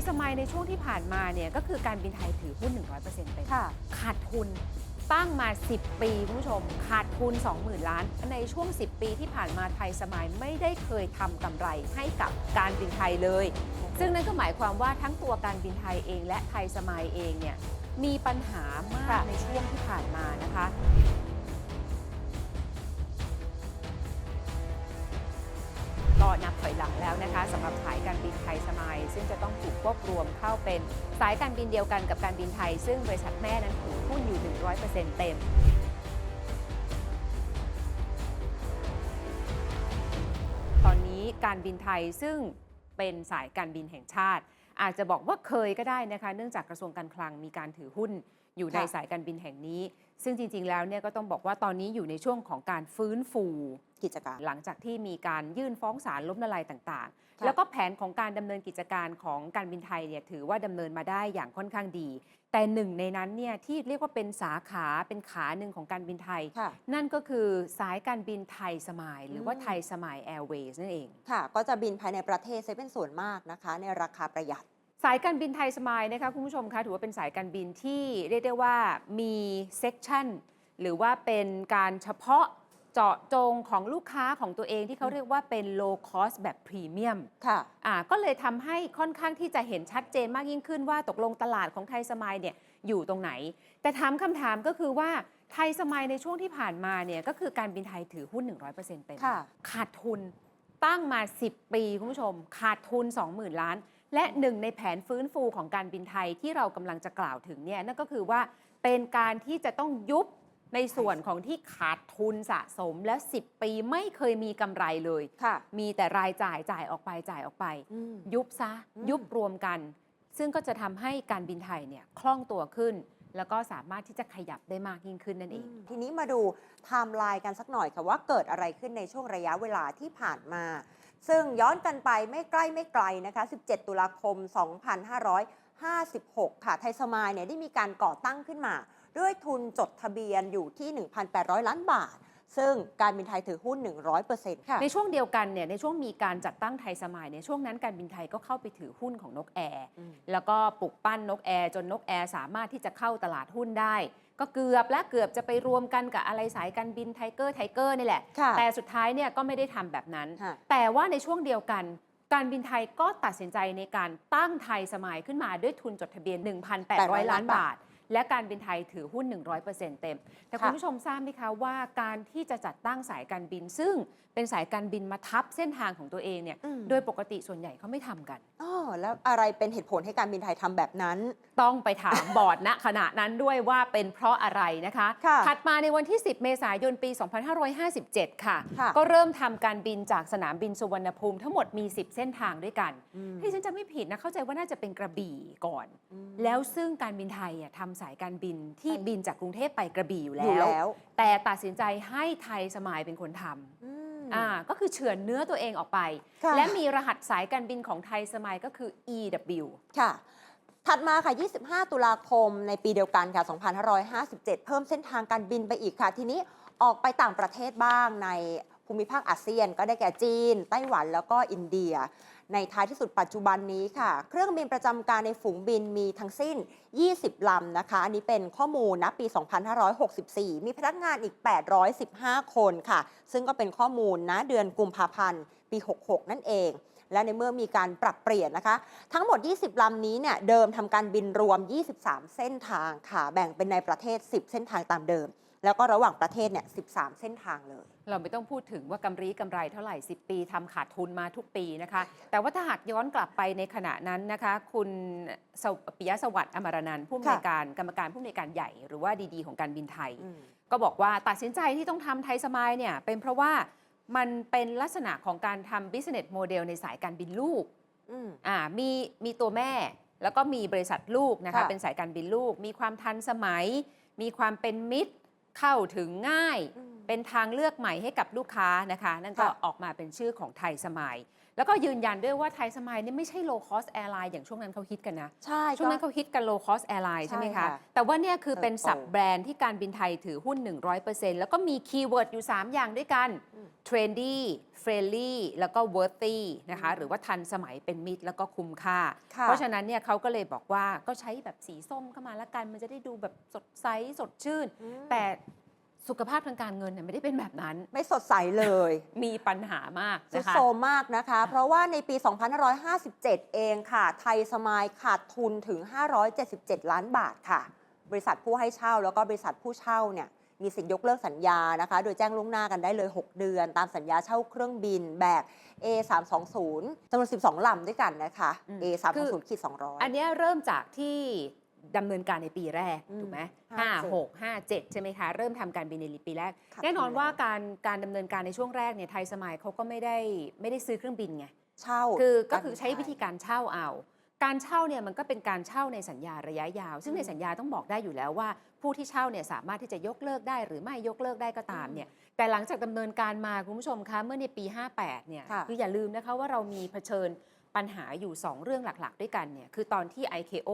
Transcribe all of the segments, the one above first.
ยสมัยในช่วงที่ผ่านมาเนี่ยก็คือการบินไทยถือหุ้น 100%เต็มค่ะ ขาดทุนตั้งมา 10 ปีคุณผู้ชม ขาดทุน 20,000 ล้าน ในช่วง 10 ปีที่ผ่านมาไทยสมัยไม่ได้เคยทำกำไรให้กับการบินไทยเลย ซึ่งนั่นก็หมายความว่าทั้งตัวการบินไทยเองและไทยสมัยเองเนี่ยมีปัญหามากค่ะในช่วงที่ผ่านมานะคะ ก็นับถอยหลังแล้วนะคะสำหรับสายการบินไทยสมัย ซึ่งจะต้องถูกควบรวมเข้าเป็นสายการบินเดียวกันกับการบินไทย ซึ่งบริษัทแม่นั้นถือหุ้นอยู่ 100%เต็มตอนนี้การบินไทยซึ่งเป็นสายการบินแห่งชาติ อาจจะบอกว่าเคยก็ได้นะคะ เนื่องจากกระทรวงการคลังมีการถือหุ้น อยู่ในค่ะสายการบินแห่งนี้ ซึ่งจริง ๆ แล้วเนี่ยก็ต้องบอกว่าตอนนี้อยู่ในช่วงของการฟื้นฟูกิจการ หลังจากที่มีการยื่นฟ้องศาลล้มละลายต่างๆค่ะแล้วก็แผนของการดำเนินกิจการของการบินไทยเนี่ยถือว่าดำเนินมาได้อย่างค่อนข้างดี แต่หนึ่งในนั้นเนี่ยที่เรียกว่าเป็นสาขาเป็นขาหนึ่งของการบินไทยค่ะนั่นก็คือสายการบินไทยสมาย หรือว่าอืมไทยสมายแอร์เวย์นั่นเอง ค่ะ ก็จะบินภายในประเทศซะเป็นส่วนมากนะคะ ในราคาประหยัด สายการบินไทยสมายนะคะคุณผู้ชมคะถือว่าเป็นสายการบินที่เรียกได้ว่ามีเซกชันหรือว่าเป็นการเฉพาะเจาะจงของลูกค้าของตัวเองที่เขาเรียกว่าเป็น low cost แบบพรีเมียมค่ะอ่าก็เลยทำให้ค่อนข้างที่จะเห็นชัดเจนมากยิ่งขึ้นว่าตกลงตลาดของไทยสมายเนี่ยอยู่ตรงไหน แต่ถามคำถามก็คือว่าไทยสมายในช่วงที่ผ่านมาเนี่ยก็คือการบินไทยถือหุ้น 100%เต็มค่ะขาดทุนตั้งมา 10 ปี คุณผู้ชม ขาดทุน 20,000 ล้าน และหนึ่งในแผนฟื้นฟูของการบินไทยที่เรากำลังจะกล่าวถึงเนี่ยนั่นก็คือว่าเป็นการที่จะต้องยุบในส่วนของที่ขาดทุนสะสมและ 10 ปีไม่เคยมีกำไรเลย ค่ะ มีแต่รายจ่ายจ่ายออกไปจ่ายออกไปอืมยุบซะ อืม ยุบรวมกัน ซึ่งก็จะทำให้การบินไทยเนี่ยคล่องตัวขึ้น แล้วก็สามารถที่จะขยับได้มากยิ่งขึ้นนั่นเอง ทีนี้มาดูไทม์ไลน์กันสักหน่อยค่ะว่าเกิดอะไรขึ้นในช่วงระยะเวลาที่ผ่านมา ซึ่งย้อนกันไปไม่ใกล้ไม่ไกลนะคะ 17 ตุลาคม 2556 ค่ะ ไทยสมายเนี่ยได้มีการก่อตั้งขึ้นมา ด้วยทุนจดทะเบียนอยู่ที่ 1,800 ล้านบาท ซึ่งการบินไทยถือหุ้น 100%ค่ะในช่วงเดียวกันเนี่ยในช่วงมีการจัดตั้งไทยสมัยในยช่วงนั้นการบินไทยก็เข้าไปถือหุ้นของนกแอร์อืมแล้วก็ปลุกปั้นนกแอร์จนนกแอร์สามารถที่จะเข้าตลาดหุ้นได้ ก็เกือบและเกือบจะไปรวมกันกับอะไรสายการบินไทเกอร์ไทเกอร์นี่แหละค่ะแต่สุดท้ายเนี่ยก็ไม่ได้ทำแบบนั้นค่ะแต่ว่าในช่วงเดียวกันการบินไทยก็ตัดสินใจในการตั้งไทยสมัยขึ้นมาด้วยทุนจดทะเบียน 1,800 ล้านบาท และการบินไทยถือหุ้น 100%เต็ม แต่คุณค่ะผู้ชมทราบไหมคะว่าการที่จะจัดตั้งสายการบิน ซึ่งเป็นสายการบินมาทับเส้นทางของตัวเองเนี่ยอืมโดยปกติส่วนใหญ่เขาไม่ทำกันอ๋อแล้วอะไรเป็นเหตุผลให้การบินไทยทำแบบนั้น ต้องไปถามบอร์ดณขณะนั้นด้วยว่าเป็นเพราะอะไรนะคะค่ะถัดมาในวันที่ 10 เมษายนปี 2557 ค่ะค่ะก็เริ่มทำการบินจากสนามบินสุวรรณภูมิทั้งหมดมี 10 เส้นทางด้วยกันอืมที่ฉันจะไม่ผิดนะเข้าใจว่าน่าจะเป็นกระบี่ก่อนอืมแล้วซึ่งการบินไทยอะทำสายการบินที่ไปบินจากกรุงเทพไปกระบี่อยู่อยู่แล้วแล้วแต่ตัดสินใจให้ไทยสมายเป็นคนทอืมำอ่าก็คือเฉือนเนื้อตัวเองออกไป ค่ะ และมีรหัสสายการบินของไทยสมายก็คือ EW ค่ะ ถัดมาค่ะ 25 ตุลาคมในปีเดียวกันค่ะ 2557 เพิ่มเส้นทางการบินไปอีกค่ะ ทีนี้ออกไปต่างประเทศบ้างในภูมิภาคอาเซียน ก็ได้แก่จีน ไต้หวันแล้วก็อินเดีย ในท้ายที่สุดปัจจุบันนี้ค่ะ เครื่องบินประจำการในฝูงบินมีทั้งสิ้น 20 ลำนะคะ อันนี้เป็นข้อมูลนะปี 2564 มีพนักงานอีก 815 คนค่ะ ซึ่งก็เป็นข้อมูลนะเดือนกุมภาพันธ์ปี 66 นั่นเอง และในเมื่อมีการปรับเปลี่ยนนะคะ ทั้งหมด 20 ลำนี้เนี่ยเดิมทำการบินรวม 23 เส้นทางค่ะ แบ่งเป็นในประเทศ 10 เส้นทางตามเดิม แล้วก็ระหว่างประเทศเนี่ย 13 เส้นทางเลย เราไม่ต้องพูดถึงว่ากำไรกำไรเท่าไหร่ 10 ปีทำขาดทุนมาทุกปีนะคะ แต่ว่าถ้าหากย้อนกลับไปในขณะนั้นนะคะ คุณสวปิยะสวัสดิ์อมรนันท์ผู้อำนวยการกรรมการผู้อำนวยการใหญ่ หรือว่าดีๆของการบินไทย ก็บอกว่าตัดสินใจที่ต้องทำไทยสมายเนี่ยเป็นเพราะว่ามันเป็นลักษณะของการทำ business model ในสายการบินลูกอืมอ่ามีมีตัวแม่แล้วก็มีบริษัทลูกนะคะค่ะเป็นสายการบินลูก มีความทันสมัย มีความเป็นมิตร เข้าถึงง่ายอืมเป็นทางเลือกใหม่ให้กับลูกค้านะคะ นั่นก็ค่ะออกมาเป็นชื่อของไทยสมายแล้วก็ยืนยันด้วยว่าไทยสมายนี่ไม่ใช่ low cost airline อย่างช่วงนั้นเขาฮิตกันนะ ใช่ ช่วงนั้นก็เขาฮิตกัน low cost airline ใช่ไหมใช่คะค่ะแต่ว่าเนี่ยคือเป็นเติบโตสับแบรนด์ที่การบินไทยถือหุ้น 100%แล้วก็มีคีย์เวิร์ดอยู่ 3 อย่างด้วยกันอืม trendy friendly แล้วก็ worthy นะคะหรือว่าทันสมัยเป็นมิตรแล้วก็คุ้มค่า ค่ะเพราะฉะนั้นเนี่ยเขาก็เลยบอกว่าก็ใช้แบบสีส้มเข้ามาละกัน มันจะได้ดูแบบสดใสสดชื่น อืมแต่สุขภาพทางการเงินเนี่ยไม่ได้เป็นแบบนั้น ไม่สดใสเลยมีปัญหามากสุดนะคะโซมมากนะคะ เพราะว่าในปี 2557 เองค่ะ ไทยสมายขาดทุนถึง 577 ล้านบาทค่ะ บริษัทผู้ให้เช่าแล้วก็บริษัทผู้เช่าเนี่ย มีสิทธิ์ยกเลิกสัญญานะคะ โดยแจ้งล่วงหน้ากันได้เลย 6 เดือน ตามสัญญาเช่าเครื่องบินแบบ A320 จำนวน 12 ลำด้วยกันนะคะอืม A320 ขีดอัน200เนี้ยเริ่มจากที่ดำเนินการในปีแรกอืมถูกไหมห้าห้าเจ็ดหกห้าเจ็ดใช่ไหมคะ เริ่มทำการบินในปีแรกขาดแน่นอนทุนว่าแล้วการการดำเนินการในช่วงแรกเนี่ยไทยสมัยเขาก็ไม่ได้ไม่ได้ซื้อเครื่องบินไงเช่าคือก็ารคือบินใช้วิธีไทยการเช่าเอา การเช่าเนี่ยมันก็เป็นการเช่าในสัญญาระยะยาว ซึ่งอืมในสัญญาต้องบอกได้อยู่แล้วว่า ผู้ที่เช่าเนี่ยสามารถที่จะยกเลิกได้ หรือไม่ยกเลิกได้ก็ตามเนี่ยแต่หลังจากดำเนินการมาคุณผู้ชมคะเมื่อในปี 58เนี่ยค่ะคืออย่าลืมนะคะว่าเรามีเผชิญปัญหาอยู่ 2 เรื่องหลักๆ ด้วยกันเนี่ยคือตอนที่ ICAO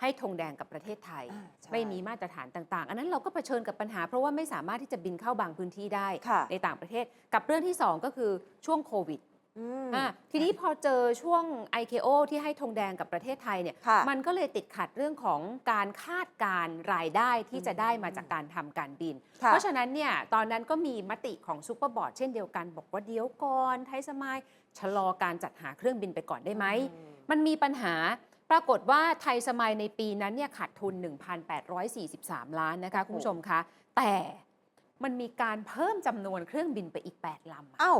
ให้ธงแดงกับประเทศไทยอ่าใช่ไม่มีมาตรฐานต่าง ๆ อันนั้นเราก็เผชิญกับปัญหา เพราะว่าไม่สามารถที่จะบินเข้าบางพื้นที่ได้ค่ะในต่างประเทศ กับเรื่องที่ 2 ก็คือช่วงโควิด อืมอะทีนี้พอเจอช่วง ICAO ที่ให้ธงแดงกับประเทศไทยเนี่ย ค่ะมันก็เลยติดขัดเรื่องของการคาดการณ์รายได้ที่จะได้มาจากการทำการบิน ค่ะเพราะฉะนั้นเนี่ยตอนนั้นก็มีมติของซูเปอร์บอร์ดเช่นเดียวกัน บอกว่าเดี๋ยวก่อนไทยสมายชะลอการจัดหาเครื่องบินไปก่อนได้ไหมอืมมันมีปัญหาปรากฏว่าไทยสมัยในปีนั้นเนี่ยขาดทุน 1,843 ล้านนะคะ คุณผู้ชมคะ แต่มันมีการเพิ่มจำนวนเครื่องบินไปอีก 8ลำอะ เอ้า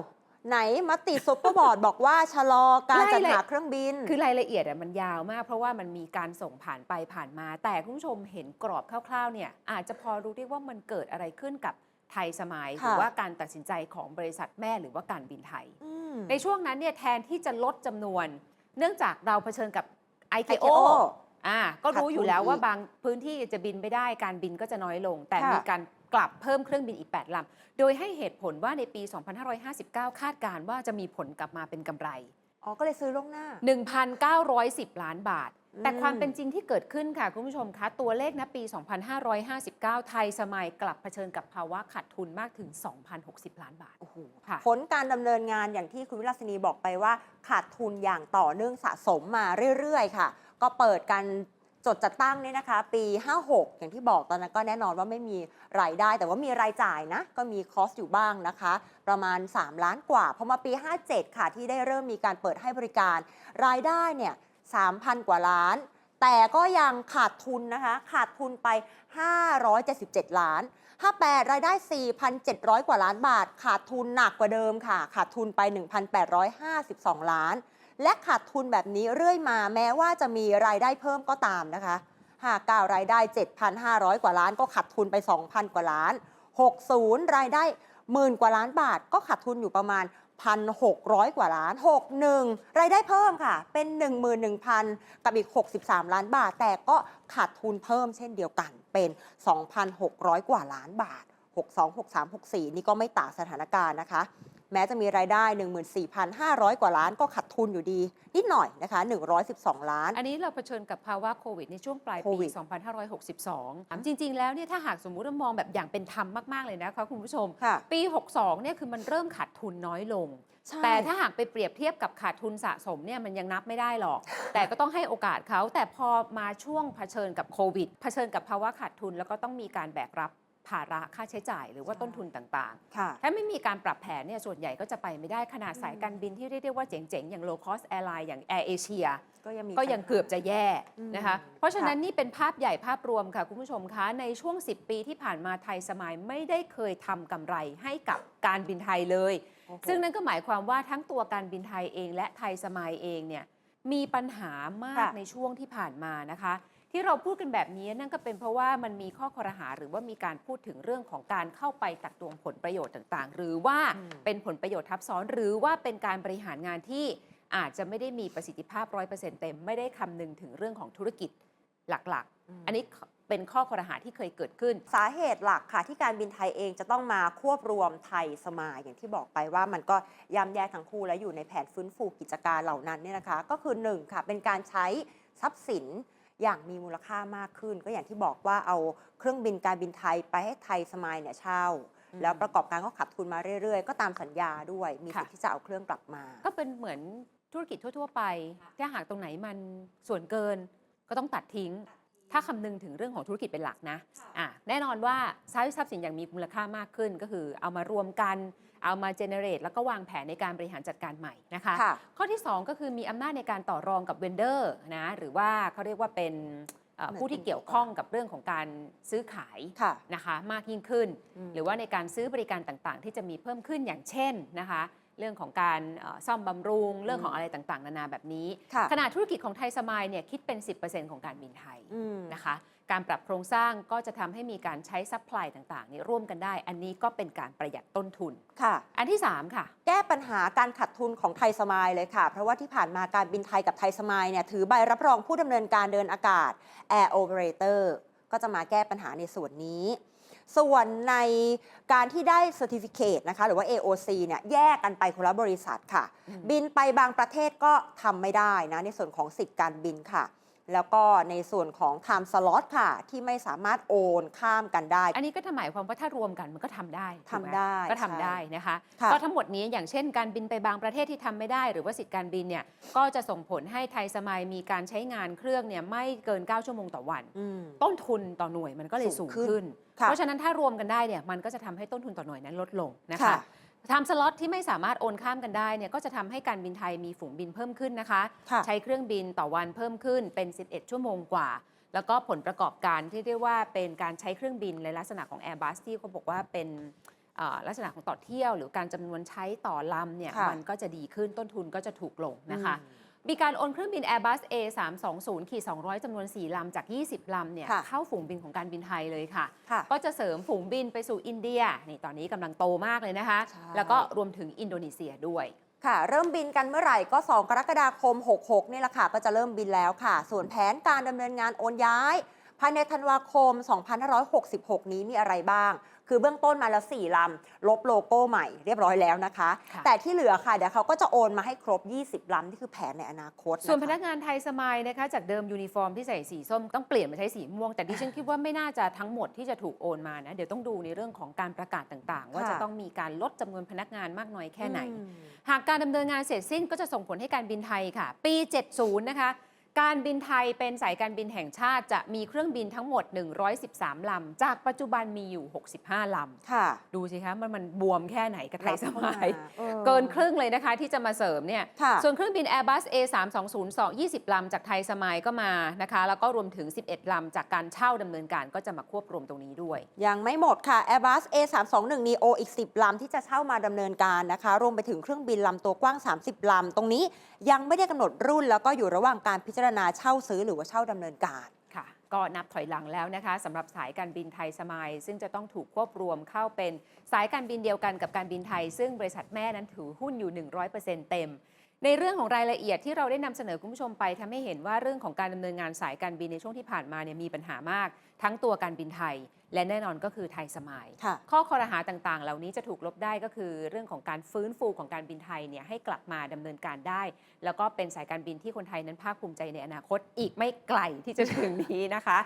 ไหนมติซุปเปอร์บอร์ดบอกว่าชะลอการจัดไล่เลยหาเครื่องบิน คือรายละเอียดอะมันยาวมาก เพราะว่ามันมีการส่งผ่านไปผ่านมา แต่คุณผู้ชมเห็นกรอบคร่าวๆเนี่ยอาจจะพอรู้ได้ว่ามันเกิดอะไรขึ้นกับไทยสมัยหรือค่ะว่าการตัดสินใจของบริษัทแม่หรือว่าการบินไทยอืมในช่วงนั้นเนี่ยแทนที่จะลดจำนวน เนื่องจากเราเผชิญกับ ICAO ICAO อ่าก็รู้อยู่แล้วขาดทุนอีกว่าบางพื้นที่จะบินไม่ได้การบินก็จะน้อยลง แต่ค่ะมีการ กลับเพิ่มเครื่องบินอีก 8 ลำ โดยให้เหตุผลว่าในปี 2559 คาดการณ์ว่าจะมีผลกลับมาเป็นกำไร อ๋อ ก็เลยซื้อล่วงหน้า 1,910 ล้านบาท แต่อืมความเป็นจริงที่เกิดขึ้นค่ะ คุณผู้ชมคะ ตัวเลขณปี 2559 ไทยสมัยกลับเผชิญกับภาวะขาดทุนมากถึง 2,060 ล้านบาท โอ้โหค่ะผลการดำเนินงานอย่างที่คุณวิลาสินีบอกไปว่า ขาดทุนอย่างต่อเนื่องสะสมมาเรื่อยๆ ค่ะ ก็เปิดการ จดจัดตั้งเนี่ยนะคะ ปี 56 อย่างที่บอกตอนนั้นก็แน่นอนว่าไม่มีรายได้ แต่ว่ามีรายจ่ายนะ ก็มีคอสอยู่บ้างนะคะ ประมาณ 3 ล้านกว่าพอมาปี 57 ค่ะ ที่ได้เริ่มมีการเปิดให้บริการ รายได้เนี่ย 3,000 กว่าล้าน แต่ก็ยังขาดทุนนะคะ ขาดทุนไป 577 ล้าน 58 รายได้ 4,700 กว่าล้านบาท ขาดทุนหนักกว่าเดิมค่ะ ขาดทุนไป 1,852 ล้าน และขาดทุนแบบนี้เรื่อยมาแม้ว่าจะมีรายได้เพิ่มก็ตามนะคะ59รายได้ 7,500 กว่าล้านก็ขาดทุนไป 2,000 กว่าล้าน 60 รายได้หมื่นกว่าล้านบาท ก็ขาดทุนอยู่ประมาณ 1,600 กว่าล้าน 61 รายได้เพิ่มค่ะ เป็น 11,000 กับอีก 63 ล้านบาท แต่ก็ขาดทุนเพิ่มเช่นเดียวกันเป็น 2,600 กว่าล้านบาท 62 63 64 นี่ก็ไม่ต่างสถานการณ์นะคะ แม้จะมีรายได้ 14,500 กว่าล้านก็ขาดทุนอยู่ดี นิดหน่อยนะคะ 112 ล้าน อันนี้เราเผชิญกับภาวะโควิดในช่วงปลายโคปีวิด2562ถามจริง ๆ แล้วเนี่ยถ้าหากสมมุติว่ามองแบบอย่างเป็นธรรมมาก ๆ เลยนะคะคุณผู้ชมค่ะปี 62 เนี่ยคือมันเริ่มขาดทุนน้อยลงใช่แต่ถ้าหากไปเปรียบเทียบกับขาดทุนสะสมเนี่ยมันยังนับไม่ได้หรอก แต่ก็ต้องให้โอกาสเขาแต่พอมาช่วงเผชิญกับโควิดเผชิญกับภาวะขาดทุนแล้วก็ต้องมีการแบกรับ ภาระค่าใช้จ่ายหรือว่าต้นทุนต่างค่ะๆถ้าไม่มีการปรับแผนเนี่ยส่วนใหญ่ก็จะไปไม่ได้ขนาดสายการบินที่เรียกได้ว่าเจ๋งๆ อย่าง low cost airline อย่าง Air Asia ก็ยังมีก็ยังปัญหาเกือบจะแย่อืมนะคะ เพราะฉะนั้นนี่เป็นภาพใหญ่ภาพรวมค่ะ คุณผู้ชมคะ ในช่วง 10 ปีที่ผ่านมาไทยสมายไม่ได้เคยทำกำไรให้กับการบินไทยเลยโอ้โหซึ่งนั่นก็หมายความว่าทั้งตัวการบินไทยเอง และไทยสมายเองเนี่ยมีปัญหามากค่ะในช่วงที่ผ่านมานะคะ ที่เราพูดกันแบบนี้นั่นก็เป็นเพราะว่ามันมีข้อคอรหาหรือว่ามีการพูดถึงเรื่องของการเข้าไปตักตวงผลประโยชน์ต่างๆ หรือว่าอืมเป็นผลประโยชน์ทับซ้อน หรือว่าเป็นการบริหารงานที่อาจจะไม่ได้มีประสิทธิภาพ100%เต็ม ไม่ได้คำนึงถึงเรื่องของธุรกิจหลักๆ อันนี้เป็นข้อคอรหาที่เคยเกิดขึ้น สาเหตุหลักค่ะ ที่การบินไทยเองจะต้องมาควบรวมไทยสมายอย่างที่บอกไปว่ามันก็ย่ำแย่ทั้งคู่และอยู่ในแผนฟื้นฟูกิจการเหล่านั้นเนี่ยนะคะ ก็คือ1ค่ะเป็นการใช้ทรัพย์สิน อย่างมีมูลค่ามากขึ้น ก็อย่างที่บอกว่าเอาเครื่องบินการบินไทยไปให้ไทยสมายเนี่ยเช่าอืมแล้วประกอบการก็ขาดทุนมาเรื่อยๆ ก็ตามสัญญาด้วย มีสิทธิ์ค่ะที่จะเอาเครื่องกลับมา ก็เป็นเหมือนธุรกิจทั่ว ๆ ไป ถ้าหากตรงไหนมันส่วนเกินก็ต้องตัดทิ้ง ถ้าคำนึงถึงเรื่องของธุรกิจเป็นหลักนะอะแน่นอนว่าใช้ทรัพย์สินอย่างมีมูลค่ามากขึ้น ก็คือเอามารวมกันเอามาเจเนเรตแล้วก็วางแผนในการบริหารจัดการใหม่นะคะค่ะข้อที่ 2 ก็คือมีอำนาจในการต่อรองกับเวนเดอร์นะหรือว่าเขาเรียกว่าเป็นเอ่อเหมือนผู้ที่เกี่ยวข้องกับเรื่องของการซื้อขายค่ะนะคะมากยิ่งขึ้นอืมหรือว่าในการซื้อบริการต่างๆ ที่จะมีเพิ่มขึ้นอย่างเช่นนะคะ เรื่องของการเอ่อซ่อมบำรุง เรื่องของอะไรต่างๆ นานาแบบนี้ค่ะขณะธุรกิจของไทยสมายเนี่ยคิดเป็น 10%ของการบินไทยอืมนะคะการปรับโครงสร้างก็จะทำให้มีการใช้ซัพพลายต่างๆเนี่ยร่วมกันได้ อันนี้ก็เป็นการประหยัดต้นทุนค่ะ อันที่ 3 ค่ะ แก้ปัญหาการขาดทุนของไทยสมายเลยค่ะ เพราะว่าที่ผ่านมาการบินไทยกับไทยสมายเนี่ยถือใบรับรองผู้ดำเนินการเดินอากาศ Air Operator ก็จะมาแก้ปัญหาในส่วนนี้ ส่วนในการที่ได้ Certificate นะคะหรือว่า AOC เนี่ยแยกกันไปคนละบริษัทค่ะอืมบินไปบางประเทศก็ทำไม่ได้นะในส่วนของสิทธิ์การบินค่ะ แล้วก็ในส่วนของ Time Slot ค่ะ ที่ไม่สามารถโอนข้ามกันได้ อันนี้ก็หมายความว่าถ้ารวมกันมันก็ทำได้ถูกหมทำได้ก็ทำใช่ได้นะคะค่ะก็ทั้งหมดนี้อย่างเช่นการบินไปบางประเทศที่ทำไม่ได้ หรือว่าสิทธิการบินเนี่ยก็จะส่งผลให้ไทยสมายมีการใช้งานเครื่องเนี่ยไม่เกิน 9 ชั่วโมงต่อวันอืมต้นทุนต่อหน่วยมันก็เลยสูสูงงขึ้นขึ้นค่ะเพราะฉะนั้นถ้ารวมกันได้เนี่ยมันก็จะทำให้ต้นทุนต่อหน่วยนั้นลดลงนะคะค่ะไทม์สล็อตที่ไม่สามารถโอนข้ามกันได้เนี่ยก็จะทำให้การบินไทยมีฝูงบินเพิ่มขึ้นนะคะ ค่ะ ใช้เครื่องบินต่อวันเพิ่มขึ้นเป็น 11 ชั่วโมงกว่า แล้วก็ผลประกอบการที่เรียกว่าเป็นการใช้เครื่องบินในลักษณะของ Airbus ที่เขาบอกว่าเป็นเอ่อลักษณะของต่อเที่ยว หรือการจำนวนใช้ต่อลำเนี่ยค่ะมันก็จะดีขึ้นต้นทุนก็จะถูกลงนะคะ อืม มีการโอนเครื่องบิน Airbus A320 ขีด200 จำนวน 4 ลำ จาก 20 ลำ เนี่ย ค่ะเข้าฝูงบินของการบินไทยเลยค่ะ ค่ะก็จะเสริมฝูงบินไปสู่อินเดีย นี่ตอนนี้กำลังโตมากเลยนะคะ ใช่ แล้วก็รวมถึงอินโดนีเซียด้วย ค่ะ เริ่มบินกันเมื่อไหร่ก็ 2 กรกฎาคม 66 นี่แหละค่ะ ก็จะเริ่มบินแล้วค่ะ ส่วนแผนการดำเนินงานโอนย้าย ภายในธันวาคม 2566 นี้มีอะไรบ้าง คือเบื้องต้นมาแล้ว 4 ลำ ลบโลโก้ใหม่เรียบร้อยแล้วนะคะค่ะแต่ที่เหลือค่ะ เดี๋ยวเขาก็จะโอนมาให้ครบ 20 ลำ นี่คือแผนในอนาคตะคะส่วนพนักงานไทยสมายนะคะ จากเดิมยูนิฟอร์มที่ใส่สีส้มต้องเปลี่ยนมาใช้สีม่วง แต่ดิฉันคิดว่าไม่น่าจะทั้งหมดที่จะถูกโอนมานะ เดี๋ยวต้องดูในเรื่องของการประกาศต่างๆ ว่าค่ะจะต้องมีการลดจำนวนพนักงานมากน้อยแค่ไหนอืมหากการดำเนินงานเสร็จสิ้นก็จะส่งผลให้การบินไทยค่ะ ปี 70 นะคะ การบินไทยเป็นสายการบินแห่งชาติจะมีเครื่องบินทั้งหมด 113 ลำ จากปัจจุบันมีอยู่ 65ลค่ะำดูสิคะมันมันบวมแค่ไหนกับไทยสมายออเกินครึ่งเลยนะคะที่จะมาเสริมเนี่ยค่ะส่วนเครื่องบิน Airbus A320 20 ลำ จากไทยสมายก็มานะคะ แล้วก็รวมถึง 11 ลำ จากการเช่าดำเนินการก็จะมาควบรวมตรงนี้ด้วย ยังไม่หมดค่ะ Airbus A321 neo อีก 10 ลำ ที่จะเช่ามาดำเนินการนะคะ รวมไปถึงเครื่องบินลำตัวกว้าง 30 ลำ ตรงนี้ยังไม่ได้กำหนดรุ่นแล้วก็อยู่ระหว่างการพิจารณาเช่าซื้อหรือว่าเช่าดำเนินการค่ะ ก็นับถอยหลังแล้วนะคะสำหรับสายการบินไทยสมายซึ่งจะต้องถูกควบรวมเข้าเป็นสายการบินเดียวกันกับการบินไทย ซึ่งบริษัทแม่นั้นถือหุ้นอยู่ 100%เต็ม ในเรื่องของรายละเอียดที่เราได้นำเสนอคุณผู้ชมไปทำให้เห็นว่าเรื่องของการดำเนินงานสายการบินในช่วงที่ผ่านมาเนี่ยมีปัญหามาก ทั้งตัวการบินไทย และแน่นอนก็คือไทยสมายค่ะข้อคอรหาต่างๆ เหล่านี้จะถูกลบได้ก็คือ เรื่องของการฟื้นฟูของการบินไทยเนี่ยให้กลับมาดำเนินการได้ แล้วก็เป็นสายการบินที่คนไทยนั้นภาคภูมิใจในอนาคตอีกไม่ไกลที่จะถึงนี้นะคะ